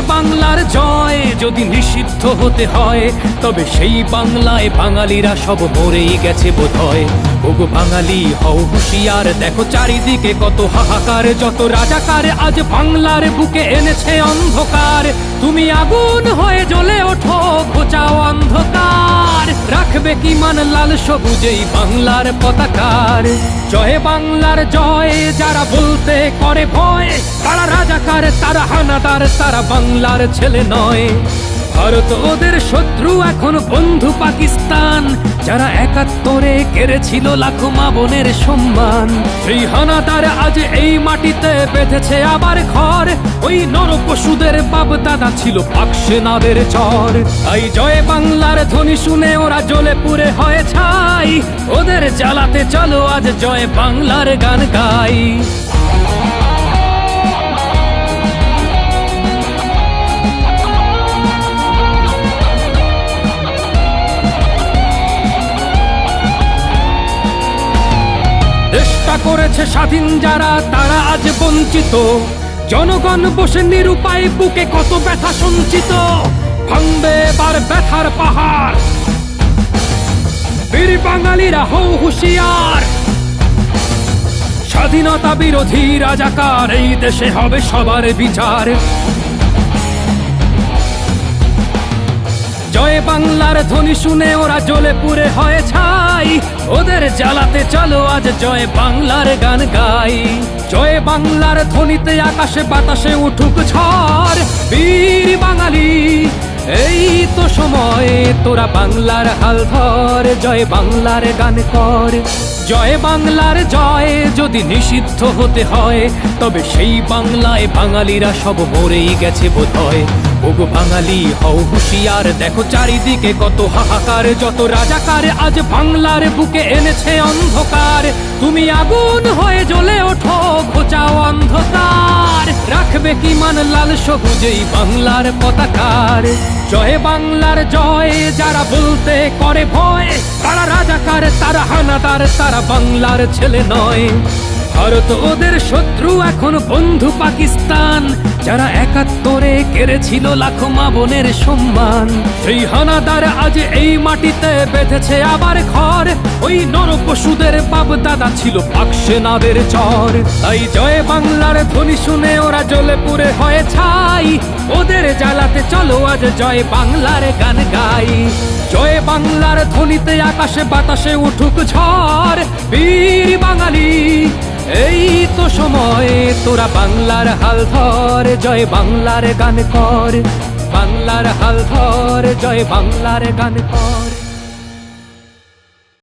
বাংলার জয় যদি নিষিদ্ধ হতে হয়, তবে সেই বাংলায় বাঙালিরা সব মরেই গেছে বোধ হয় ওগো বাঙালি, হও হুশিয়ার, দেখো চারিদিকে কত হাহাকার, যত রাজাকার আজ বাংলার বুকে এনেছে অন্ধকার। তুমি আগুন হয়ে জ্বলে ওঠো, ঘোচাও অন্ধকার। রাখবে কি মান লাল সবুজেই বাংলার পতাকার? জয় বাংলার জয়, যারা বলতে করে ভয়, তারা রাজাকার, তারা হানাদার, তারা বাংলার ছেলে নয়। ভারত ওদের শত্রু এখন বন্ধু পাকিস্তান, যারা একাত্তরে কেড়েছিল লাখো মা বোনের সম্মান। সেই হানাদার আজ এই মাটিতে বেঁধেছে আবার ঘর, ওই নর পশুদের বাপ দাদা ছিল পাকসেনাদের চর। তাই জয় বাংলার ধ্বনি শুনে ওরা জ্বলে পুরে হয় ছাই। ওদের জ্বালাতে চলো, আজ জয় বাংলার গান গাই। চেষ্টা করেছে স্বাধীন যারা, তারা আজ বঞ্চিত। জনগণ বসে নিরুপায় বুকে কত ব্যথা সঞ্চিত। ভাঙবে এবার ব্যথার পাহাড়। বাঙালিরা হৌ হুঁশিয়ার। স্বাধীনতা বিরোধী রাজাকার, এই দেশে হবে সবার বিচার। জয় বাংলার ধ্বনি শুনে ওরা জ্বলে পুরে হয় ছাই। ওদের জ্বালাতে চলো, আজ জয় বাংলার গান গাই। জয় বাংলার ধ্বনিতে আকাশে বাতাসে উঠুক ঝড়। বীর বাঙালি এই তো সময়, তোরা বাংলার হাল ধর জয় বাংলার গান কর। জয় বাংলার জয়, যদি নিষিদ্ধ হতে হয়, তবে সেই বাংলায় বাঙালিরা সব মরেই গেছে বোধ হয় ওগো বাঙালি, হও হুঁশিয়ার, দেখো চারিদিকে কত হাহাকার, যত রাজাকার আজ বাংলার বুকে এনেছে অন্ধকার। তুমি আগুন হয়ে জ্বলে ওঠো, ঘোচাও অন্ধকার। রাখবে কি মান লাল সবুজেই বাংলার পতাকার? জয় বাংলার জয়, যারা বলতে করে ভয়, তারা রাজাকার, তারা হানাদার, তারা বাংলার ছেলে নয়। ভারত ওদের শত্রু, এখন বন্ধু পাকিস্তান। যারা একাত্তরে কেড়েছিল লাখো মা বোনের সম্মান। সেই হানাদার আজ এই মাটিতে বেঁধেছে আবার ঘর, ওই পশুদের বাপ দাদা ছিল পাকসেনাদের চর। তাই জয় বাংলার ধ্বনি শুনে ওরা জ্বলে পুরে হয় ছাই। ওদের জ্বালাতে চলো আজ জয় বাংলার গান গাই। জয় বাংলার ধ্বনিতে আকাশে বাতাসে উঠুক ঝড়। বীর বাঙালি, এই তো সময়, তোরা বাংলার হাল ধর, জয় বাংলার গান কর। বাংলার হাল ধর, জয় বাংলার গান কর।